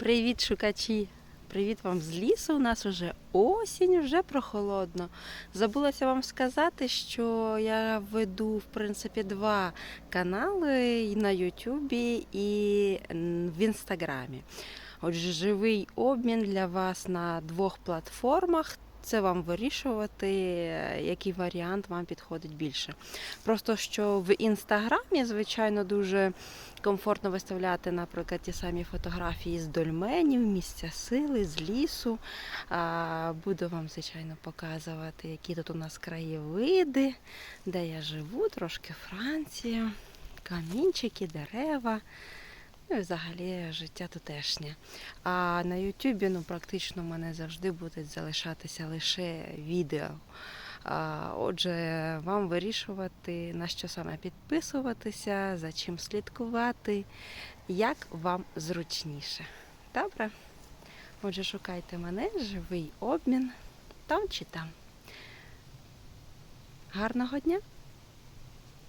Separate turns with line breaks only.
Привіт, шукачі! Привіт вам з лісу. У нас уже осінь, вже прохолодно. Забулася вам сказати, що я веду в принципі два канали і на Ютубі і в Інстаграмі. Отже, живий обмін для вас на двох платформах. Це вам вирішувати, який варіант вам підходить більше. Просто що в інстаграмі, звичайно, дуже комфортно виставляти, наприклад, ті самі фотографії з дольменів, місця сили, з лісу. Буду вам, звичайно, показувати, які тут у нас краєвиди, де я живу, трошки Франція, камінчики, дерева. Ну і взагалі життя тутешнє. А на Ютубі ну, практично в мене завжди будуть залишатися лише відео. Отже, вам вирішувати, на що саме підписуватися, за чим слідкувати, як вам зручніше. Добре? Отже, шукайте мене, живий обмін там чи там. Гарного дня!